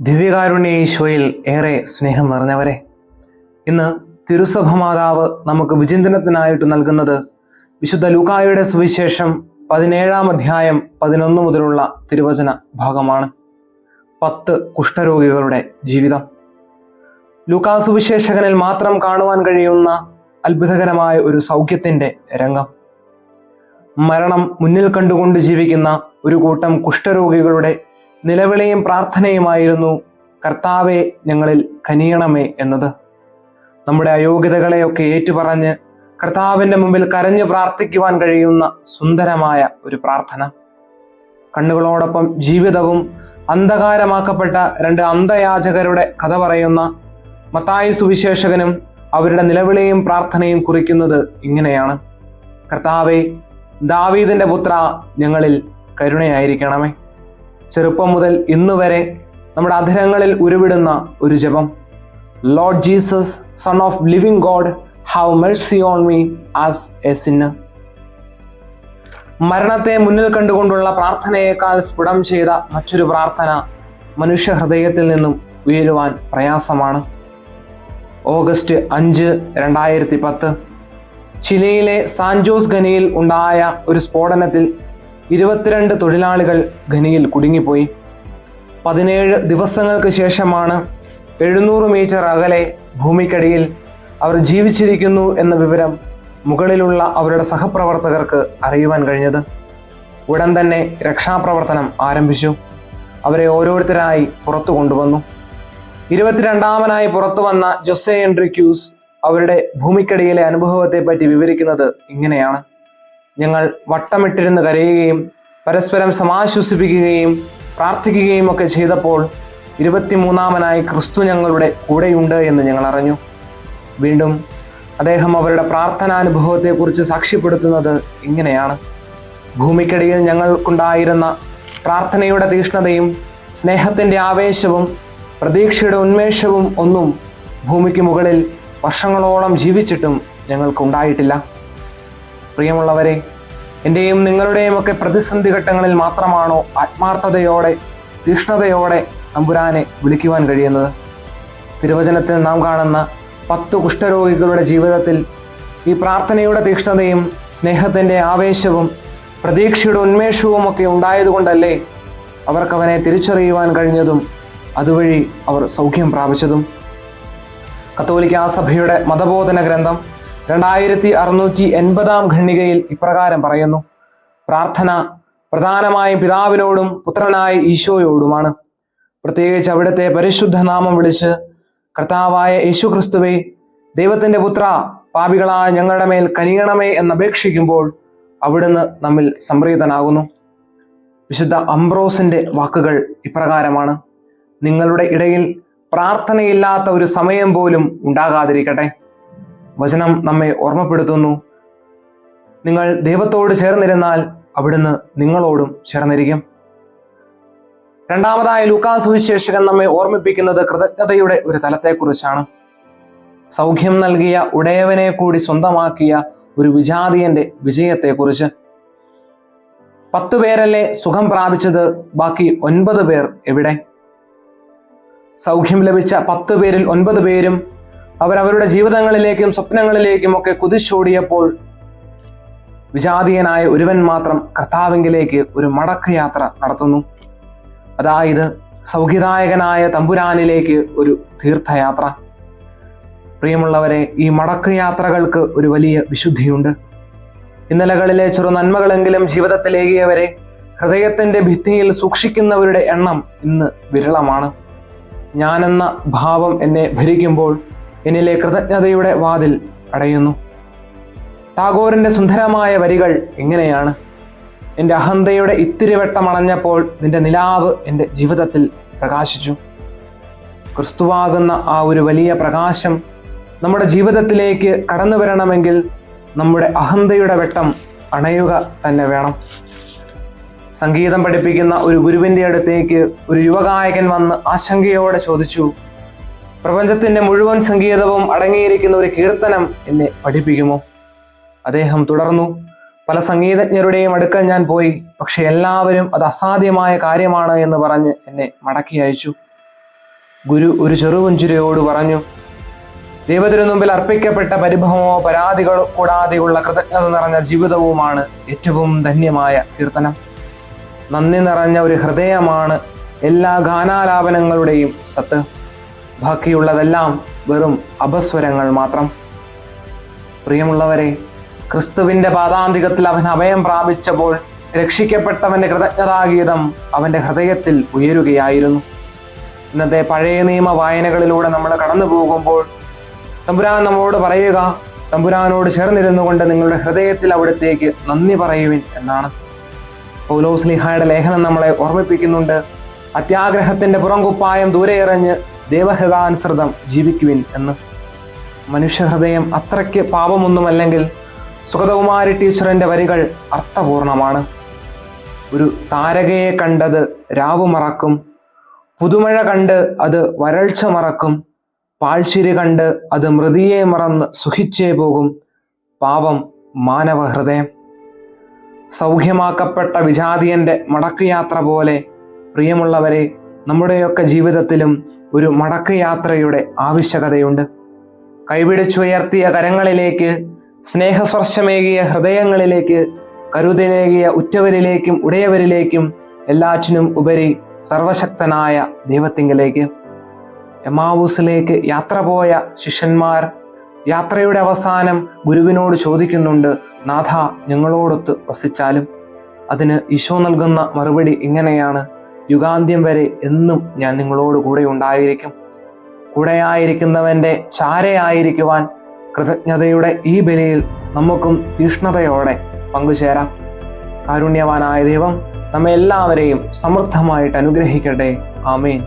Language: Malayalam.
ദിവ്യകാരുണ്യ ഈശോയിൽ ഏറെ സ്നേഹം നിറഞ്ഞവരെ. ഇന്ന് തിരുസഭ മാതാവ് നമുക്ക് വിചിന്തനത്തിനായിട്ട് നൽകുന്നത് വിശുദ്ധ ലൂക്കായുടെ സുവിശേഷം പതിനേഴാം അധ്യായം പതിനൊന്ന് മുതലുള്ള തിരുവചന ഭാഗമാണ്. പത്ത് കുഷ്ഠരോഗികളുടെ ജീവിതം. ലൂക്കാ സുവിശേഷകനിൽ മാത്രം കാണുവാൻ കഴിയുന്ന അത്ഭുതകരമായ ഒരു സൗഖ്യത്തിന്റെ രംഗം. മരണം മുന്നിൽ കണ്ടുകൊണ്ട് ജീവിക്കുന്ന ഒരു കൂട്ടം കുഷ്ഠരോഗികളുടെ നിലവിളിയും പ്രാർത്ഥനയുമായിരുന്നു കർത്താവെ ഞങ്ങളിൽ കനിയണമേ എന്നത്. നമ്മുടെ അയോഗ്യതകളെയൊക്കെ ഏറ്റുപറഞ്ഞ് കർത്താവിന്റെ മുമ്പിൽ കരഞ്ഞു പ്രാർത്ഥിക്കുവാൻ കഴിയുന്ന സുന്ദരമായ ഒരു പ്രാർത്ഥന. കണ്ണുകളോടൊപ്പം ജീവിതവും അന്ധകാരമാക്കപ്പെട്ട രണ്ട് അന്ധയാചകരുടെ കഥ പറയുന്ന മത്തായ സുവിശേഷകനും അവരുടെ നിലവിളിയും പ്രാർത്ഥനയും കുറിക്കുന്നത് ഇങ്ങനെയാണ്. കർത്താവെ ദാവീദിന്റെ പുത്ര ഞങ്ങളിൽ കരുണയായിരിക്കണമേ. ചെറുപ്പം മുതൽ ഇന്ന് വരെ നമ്മുടെ അധരങ്ങളിൽ ഉരുവിടുന്ന ഒരു ജപം. Lord Jesus son of living God have mercy on me as a sinner മരണത്തെ മുന്നിൽ കണ്ടുകൊണ്ടുള്ള പ്രാർത്ഥനയേക്കാൾ സ്ഫുടം ചെയ്ത മറ്റൊരു പ്രാർത്ഥന മനുഷ്യ ഹൃദയത്തിൽ നിന്നും ഉയരുവാൻ പ്രയാസമാണ്. ഓഗസ്റ്റ് അഞ്ച് രണ്ടായിരത്തി പത്ത്. ചിലിയിലെ സാൻജോസ് ഖനിയിൽ ഉണ്ടായ ഒരു സ്ഫോടനത്തിൽ ഇരുപത്തിരണ്ട് തൊഴിലാളികൾ ഖനിയിൽ കുടുങ്ങിപ്പോയി. പതിനേഴ് ദിവസങ്ങൾക്ക് ശേഷമാണ് എഴുന്നൂറ് മീറ്റർ അകലെ ഭൂമിക്കടിയിൽ അവർ ജീവിച്ചിരിക്കുന്നു എന്ന വിവരം മുകളിലുള്ള അവരുടെ സഹപ്രവർത്തകർക്ക് അറിയുവാൻ കഴിഞ്ഞത്. ഉടൻ തന്നെ രക്ഷാപ്രവർത്തനം ആരംഭിച്ചു. അവരെ ഓരോരുത്തരായി പുറത്തു കൊണ്ടുവന്നു. ഇരുപത്തിരണ്ടാമനായി പുറത്തു വന്ന ജൊസെ എൻട്രിക്യൂസ് അവരുടെ ഭൂമിക്കടിയിലെ അനുഭവത്തെ പറ്റി വിവരിക്കുന്നത് ഇങ്ങനെയാണ്. ഞങ്ങൾ വട്ടമിട്ടിരുന്ന് കരയുകയും പരസ്പരം സമാശ്വസിപ്പിക്കുകയും പ്രാർത്ഥിക്കുകയും ഒക്കെ ചെയ്തപ്പോൾ ഇരുപത്തിമൂന്നാമനായി ക്രിസ്തു ഞങ്ങളുടെ കൂടെയുണ്ട് എന്ന് ഞങ്ങൾ അറിഞ്ഞു. വീണ്ടും അദ്ദേഹം അവരുടെ പ്രാർത്ഥനാനുഭവത്തെക്കുറിച്ച് സാക്ഷ്യപ്പെടുത്തുന്നത് ഇങ്ങനെയാണ്. ഭൂമിക്കടിയിൽ ഞങ്ങൾക്കുണ്ടായിരുന്ന പ്രാർത്ഥനയുടെ തീഷ്ണതയും സ്നേഹത്തിന്റെ ആവേശവും പ്രതീക്ഷയുടെ ഉന്മേഷവും ഒന്നും ഭൂമിക്ക് മുകളിൽ വർഷങ്ങളോളം ജീവിച്ചിട്ടും ഞങ്ങൾക്കുണ്ടായിട്ടില്ല. പ്രിയമുള്ളവരെ എന്റെയും നിങ്ങളുടെയും ഒക്കെ പ്രതിസന്ധി ഘട്ടങ്ങളിൽ മാത്രമാണോ ആത്മാർത്ഥതയോടെ തീഷ്ണതയോടെ തമ്പുരാനെ വിളിക്കുവാൻ കഴിയുന്നത്? തിരുവചനത്തിൽ നാം കാണുന്ന പത്ത് കുഷ്ഠരോഗികളുടെ ജീവിതത്തിൽ ഈ പ്രാർത്ഥനയുടെ തീക്ഷ്ണതയും സ്നേഹത്തിന്റെ ആവേശവും പ്രതീക്ഷയുടെ ഉന്മേഷവും ഒക്കെ ഉണ്ടായതുകൊണ്ടല്ലേ അവർക്കവനെ തിരിച്ചറിയുവാൻ കഴിഞ്ഞതും അതുവഴി അവർ സൗഖ്യം പ്രാപിച്ചതും? കത്തോലിക്ക സഭയുടെ മതബോധന ഗ്രന്ഥം രണ്ടായിരത്തി അറുന്നൂറ്റി എൺപതാം ഖണ്ഡികയിൽ ഇപ്രകാരം പറയുന്നു. പ്രാർത്ഥന പ്രധാനമായും പിതാവിനോടും പുത്രനായ ഈശോയോടുമാണ്. പ്രത്യേകിച്ച് അവിടുത്തെ പരിശുദ്ധ നാമം വിളിച്ച് കർത്താവായ യേശു ക്രിസ്തുവെ ദൈവത്തിന്റെ പുത്ര പാപികളായ ഞങ്ങളുടെ മേൽ കനിയണമേ എന്നപേക്ഷിക്കുമ്പോൾ അവിടുന്ന് നമ്മിൽ സംപ്രീതനാകുന്നു. വിശുദ്ധ അംബ്രോസിന്റെ വാക്കുകൾ ഇപ്രകാരമാണ്. നിങ്ങളുടെ ഇടയിൽ പ്രാർത്ഥനയില്ലാത്ത ഒരു സമയം പോലും ഉണ്ടാകാതിരിക്കട്ടെ. വചനം നമ്മെ ഓർമ്മപ്പെടുത്തുന്നു. നിങ്ങൾ ദൈവത്തോട് ചേർന്നിരുന്നാൽ അവിടുന്ന് നിങ്ങളോടും ചേർന്നിരിക്കും. രണ്ടാമതായി ലൂക്കാസ് സുവിശേഷകൻ നമ്മെ ഓർമ്മിപ്പിക്കുന്നത് കൃതജ്ഞതയുടെ ഒരു തലത്തെക്കുറിച്ചാണ്. സൗഖ്യം നൽകിയ ഉടയവനെ കൂടി സ്വന്തമാക്കിയ ഒരു വിജാതിയന്റെ വിജയത്തെക്കുറിച്ച്. പത്തു പേരല്ലേ സുഖം പ്രാപിച്ചത്? ബാക്കി ഒൻപത് പേർ എവിടെ? സൗഖ്യം ലഭിച്ച പത്ത് പേരിൽ ഒൻപത് പേരും അവരവരുടെ ജീവിതങ്ങളിലേക്കും സ്വപ്നങ്ങളിലേക്കും ഒക്കെ കുതിച്ചോടിയപ്പോൾ വിജാതീയനായ ഒരുവൻ മാത്രം കർത്താവിങ്കിലേക്ക് ഒരു മടക്കയാത്ര നടത്തുന്നു. അതായത് സൗഖ്യദായകനായ തമ്പുരാനിലേക്ക് ഒരു തീർത്ഥയാത്ര. പ്രിയമുള്ളവരെ ഈ മടക്കയാത്രകൾക്ക് ഒരു വലിയ വിശുദ്ധിയുണ്ട്. ഇന്നലകളിലെ ചെറു നന്മകളെങ്കിലും ജീവിതത്തിലേകിയവരെ ഹൃദയത്തിന്റെ ഭിത്തിയിൽ സൂക്ഷിക്കുന്നവരുടെ എണ്ണം ഇന്ന് വിരളമാണ്. ഞാനെന്ന ഭാവം എന്നെ ഭരിക്കുമ്പോൾ എന്നിലെ കൃതജ്ഞതയുടെ വാതിൽ അടയുന്നു. ടാഗോറിന്റെ സുന്ദരമായ വരികൾ എങ്ങനെയാണ്? എന്റെ അഹന്തയുടെ ഇത്തിരി വെട്ടമണഞ്ഞപ്പോൾ നിന്റെ നിലാവ് എന്റെ ജീവിതത്തിൽ പ്രകാശിച്ചു. ക്രിസ്തുവാകുന്ന ആ ഒരു വലിയ പ്രകാശം നമ്മുടെ ജീവിതത്തിലേക്ക് കടന്നു വരണമെങ്കിൽ നമ്മുടെ അഹന്തയുടെ വെട്ടം അണയുക തന്നെ വേണം. സംഗീതം പഠിപ്പിക്കുന്ന ഒരു ഗുരുവിന്റെ അടുത്തേക്ക് ഒരു യുവഗായകൻ വന്ന് ആശങ്കയോടെ ചോദിച്ചു പ്രപഞ്ചത്തിന്റെ മുഴുവൻ സംഗീതവും അടങ്ങിയിരിക്കുന്ന ഒരു കീർത്തനം എന്നെ പഠിപ്പിക്കുമോ? അദ്ദേഹം തുടർന്നു പല സംഗീതജ്ഞരുടെയും അടുക്കൽ ഞാൻ പോയി പക്ഷെ എല്ലാവരും അത് അസാധ്യമായ കാര്യമാണ് എന്ന് പറഞ്ഞ് എന്നെ മടക്കി അയച്ചു. ഗുരു ഒരു ചെറുപുഞ്ചിരിയോട് പറഞ്ഞു ദൈവത്തിനു മുമ്പിൽ അർപ്പിക്കപ്പെട്ട പരിഭവമോ പരാതികളോ കൂടാതെയുള്ള കൃതജ്ഞത നിറഞ്ഞ ജീവിതവുമാണ് ഏറ്റവും ധന്യമായ കീർത്തനം. നന്ദി നിറഞ്ഞ ഒരു ഹൃദയമാണ് എല്ലാ ഗാനാലാപനങ്ങളുടെയും സത്ത്. ബാക്കിയുള്ളതെല്ലാം വെറും അപസ്വരങ്ങൾ മാത്രം. പ്രിയമുള്ളവരെ ക്രിസ്തുവിന്റെ പാതാന്തികത്തിൽ അവൻ അഭയം പ്രാപിച്ചപ്പോൾ രക്ഷിക്കപ്പെട്ടവന്റെ കൃതജ്ഞതാഗീതം അവന്റെ ഹൃദയത്തിൽ ഉയരുകയായിരുന്നു. ഇന്നത്തെ പഴയ നിയമ വായനകളിലൂടെ നമ്മൾ കടന്നു പോകുമ്പോൾ തമ്പുരാൻ നമ്മോട് പറയുക തമ്പുരാനോട് ചേർന്നിരുന്നു കൊണ്ട് നിങ്ങളുടെ ഹൃദയത്തിൽ അവിടത്തേക്ക് നന്ദി പറയുവിൻ എന്നാണ്. പൗലോസ്ലിഹായുടെ ലേഖനം നമ്മളെ ഓർമ്മിപ്പിക്കുന്നുണ്ട്. അത്യാഗ്രഹത്തിന്റെ പുറംകുപ്പായം ദൂരെ എറിഞ്ഞ് ദേവഹൃദാനുസൃതം ജീവിക്കുവിൻ എന്ന്. മനുഷ്യഹൃദയം അത്രയ്ക്ക് പാപമൊന്നുമല്ലെങ്കിൽ സുഗതകുമാരി ടീച്ചറിന്റെ വരികൾ അർത്ഥപൂർണമാണ്. ഒരു താരകയെ കണ്ടത് രാവു മറക്കും പുതുമഴ കണ്ട് അത് വരൾച്ച മറക്കും പാഴ്ചിരി കണ്ട് അത് മൃതിയെ മറന്ന് സുഖിച്ചേ പോകും പാവം മാനവഹൃദയം. സൗഖ്യമാക്കപ്പെട്ട വിജാതിയന്റെ മടക്കുയാത്ര പോലെ പ്രിയമുള്ളവരെ നമ്മുടെയൊക്കെ ജീവിതത്തിലും ഒരു മടക്കയാത്രയുടെ ആവശ്യകതയുണ്ട്. കൈപിടിച്ചുയർത്തിയ കരങ്ങളിലേക്ക് സ്നേഹസ്പർശമേകിയ ഹൃദയങ്ങളിലേക്ക് കരുതലേകിയ ഉറ്റവരിലേക്കും ഉടയവരിലേക്കും എല്ലാറ്റിനും ഉപരി സർവശക്തനായ ദൈവത്തിങ്കിലേക്ക്. എമാവൂസിലേക്ക് യാത്ര പോയ ശിഷ്യന്മാർ യാത്രയുടെ അവസാനം ഗുരുവിനോട് ചോദിക്കുന്നുണ്ട് നാഥ ഞങ്ങളോടൊത്ത് വസിച്ചാലും? അതിന് ഈശോ നൽകുന്ന മറുപടി ഇങ്ങനെയാണ്. യുഗാന്ത്യം വരെ എന്നും ഞാൻ നിങ്ങളോട് കൂടെ ഉണ്ടായിരിക്കും. കൂടെയായിരിക്കുന്നവന്റെ ചാരയായിരിക്കുവാൻ കൃതജ്ഞതയുടെ ഈ ബലിയിൽ നമുക്കും തീഷ്ണതയോടെ പങ്കുചേരാം. കാരുണ്യവാനായ ദൈവം നമ്മെ എല്ലാവരെയും സമൃദ്ധമായിട്ട് അനുഗ്രഹിക്കട്ടെ. ആമേൻ.